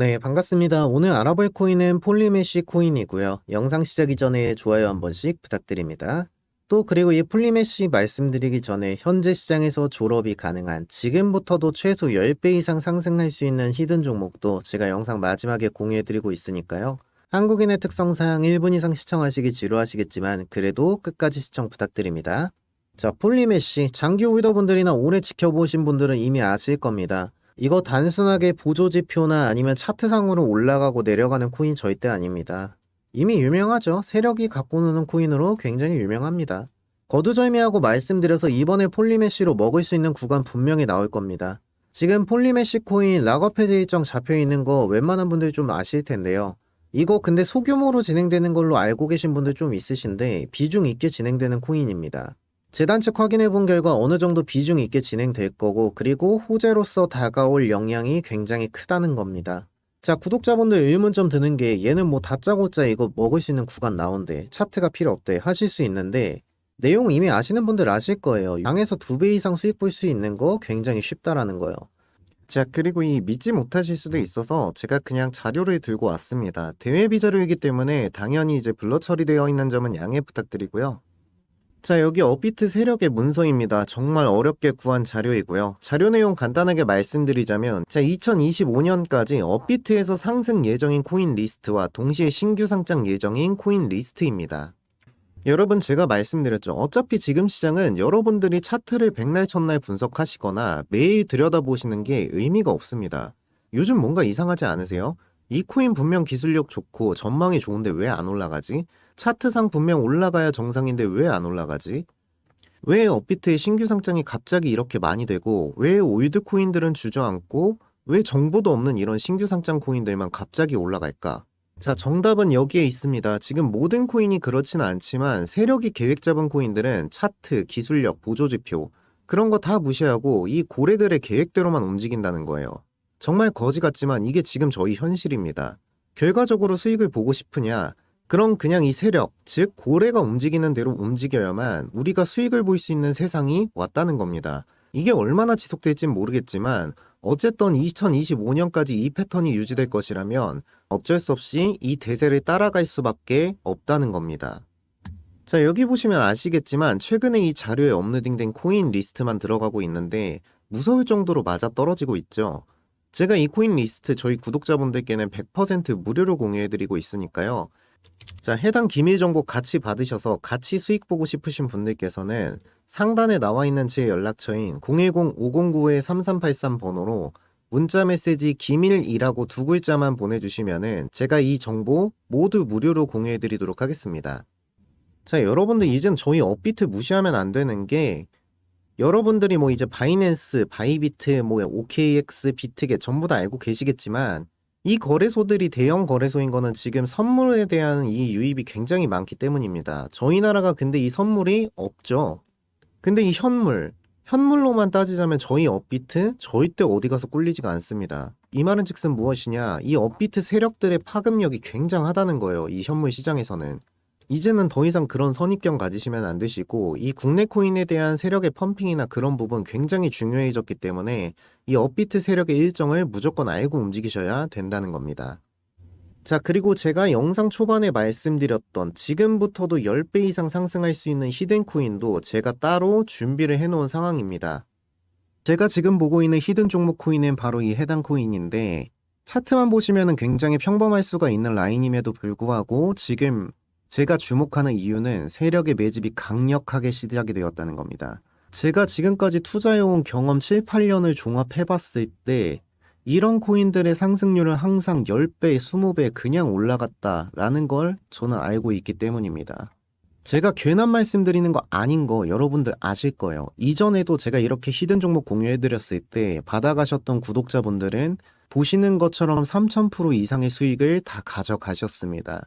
네, 반갑습니다. 오늘 알아볼 코인은 폴리메시 코인이고요. 영상 시작 이 전에 좋아요 한 번씩 부탁드립니다. 또 그리고 이 폴리메시 말씀드리기 전에 현재 시장에서 졸업이 가능한 지금부터도 최소 10배 이상 상승할 수 있는 히든 종목도 제가 영상 마지막에 공유해드리고 있으니까요. 한국인의 특성상 1분 이상 시청하시기 지루하시겠지만 그래도 끝까지 시청 부탁드립니다. 자, 폴리메시 장기 홀더분들이나 오래 지켜보신 분들은 이미 아실 겁니다. 이거 단순하게 보조지표나 아니면 차트상으로 올라가고 내려가는 코인 절대 아닙니다. 이미 유명하죠. 세력이 갖고 노는 코인으로 굉장히 유명합니다. 거두절미하고 말씀드려서 이번에 폴리메시로 먹을 수 있는 구간 분명히 나올 겁니다. 지금 폴리메시 코인 락업 해제 일정 잡혀 있는 거 웬만한 분들 좀 아실 텐데요. 이거 근데 소규모로 진행되는 걸로 알고 계신 분들 좀 있으신데 비중 있게 진행되는 코인입니다. 재단 측 확인해 본 결과 어느 정도 비중 있게 진행될 거고 그리고 호재로서 다가올 영향이 굉장히 크다는 겁니다. 자 구독자분들 의문점 드는 게 얘는 뭐 다짜고짜 이거 먹을 수 있는 구간 나온대 차트가 필요 없대 하실 수 있는데 내용 이미 아시는 분들 아실 거예요. 양에서 두 배 이상 수익 볼 수 있는 거 굉장히 쉽다라는 거예요. 자, 그리고 이 믿지 못하실 수도 있어서 제가 그냥 자료를 들고 왔습니다. 대외 비 자료이기 때문에 당연히 이제 블러 처리되어 있는 점은 양해 부탁드리고요. 자, 여기 업비트 세력의 문서입니다. 정말 어렵게 구한 자료이고요. 자료 내용 간단하게 말씀드리자면, 자, 2025년까지 업비트에서 상승 예정인 코인 리스트와 동시에 신규 상장 예정인 코인 리스트입니다. 여러분 제가 말씀드렸죠. 어차피 지금 시장은 여러분들이 차트를 백날 첫날 분석하시거나 매일 들여다보시는 게 의미가 없습니다. 요즘 뭔가 이상하지 않으세요? 이 코인 분명 기술력 좋고 전망이 좋은데 왜 안 올라가지? 차트상 분명 올라가야 정상인데 왜 안 올라가지? 왜 업비트의 신규 상장이 갑자기 이렇게 많이 되고 왜 올드 코인들은 주저앉고 왜 정보도 없는 이런 신규 상장 코인들만 갑자기 올라갈까? 자, 정답은 여기에 있습니다. 지금 모든 코인이 그렇지는 않지만 세력이 계획 잡은 코인들은 차트, 기술력, 보조지표 그런 거 다 무시하고 이 고래들의 계획대로만 움직인다는 거예요. 정말 거지 같지만 이게 지금 저희 현실입니다. 결과적으로 수익을 보고 싶으냐? 그럼 그냥 이 세력, 즉 고래가 움직이는 대로 움직여야만 우리가 수익을 볼 수 있는 세상이 왔다는 겁니다. 이게 얼마나 지속될진 모르겠지만 어쨌든 2025년까지 이 패턴이 유지될 것이라면 어쩔 수 없이 이 대세를 따라갈 수밖에 없다는 겁니다. 자, 여기 보시면 아시겠지만 최근에 이 자료에 업로딩된 코인 리스트만 들어가고 있는데 무서울 정도로 맞아 떨어지고 있죠. 제가 이 코인 리스트 저희 구독자분들께는 100% 무료로 공유해드리고 있으니까요. 자, 해당 기밀 정보 같이 받으셔서 같이 수익 보고 싶으신 분들께서는 상단에 나와 있는 제 연락처인 010-509-3383 번호로 문자 메시지 기밀이라고 두 글자만 보내주시면은 제가 이 정보 모두 무료로 공유해 드리도록 하겠습니다. 자, 여러분들 이젠 저희 업비트 무시하면 안 되는 게 여러분들이 뭐 이제 바이낸스, 바이비트, 뭐 OKX, 비트겟 전부 다 알고 계시겠지만 이 거래소들이 대형 거래소인 거는 지금 선물에 대한 이 유입이 굉장히 많기 때문입니다. 저희 나라가 근데 이 선물이 없죠. 근데 이 현물, 현물로만 따지자면 저희 업비트 절대 어디 가서 꿀리지가 않습니다. 이 말은 즉슨 무엇이냐? 이 업비트 세력들의 파급력이 굉장하다는 거예요. 이 현물 시장에서는. 이제는 더 이상 그런 선입견 가지시면 안 되시고 이 국내 코인에 대한 세력의 펌핑이나 그런 부분 굉장히 중요해졌기 때문에 이 업비트 세력의 일정을 무조건 알고 움직이셔야 된다는 겁니다. 자, 그리고 제가 영상 초반에 말씀드렸던 지금부터도 10배 이상 상승할 수 있는 히든 코인도 제가 따로 준비를 해 놓은 상황입니다. 제가 지금 보고 있는 히든 종목 코인은 바로 이 해당 코인인데 차트만 보시면 굉장히 평범할 수가 있는 라인임에도 불구하고 지금 제가 주목하는 이유는 세력의 매집이 강력하게 시작이 되었다는 겁니다. 제가 지금까지 투자해온 경험 7, 8년을 종합해 봤을 때 이런 코인들의 상승률은 항상 10배, 20배 그냥 올라갔다라는 걸 저는 알고 있기 때문입니다. 제가 괜한 말씀드리는 거 아닌 거 여러분들 아실 거예요. 이전에도 제가 이렇게 히든 종목 공유해드렸을 때 받아가셨던 구독자분들은 보시는 것처럼 3000% 이상의 수익을 다 가져가셨습니다.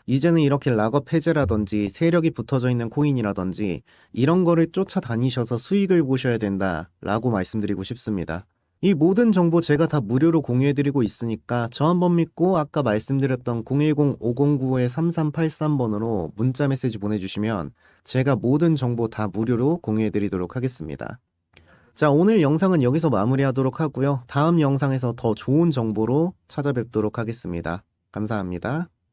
이제는 이렇게 락업 해제라든지 세력이 붙어져 있는 코인이라든지 이런 거를 쫓아다니셔서 수익을 보셔야 된다라고 말씀드리고 싶습니다. 이 모든 정보 제가 다 무료로 공유해드리고 있으니까 저 한번 믿고 아까 말씀드렸던 010-509-3383번으로 문자 메시지 보내주시면 제가 모든 정보 다 무료로 공유해드리도록 하겠습니다. 자, 오늘 영상은 여기서 마무리하도록 하고요. 다음 영상에서 더 좋은 정보로 찾아뵙도록 하겠습니다. 감사합니다.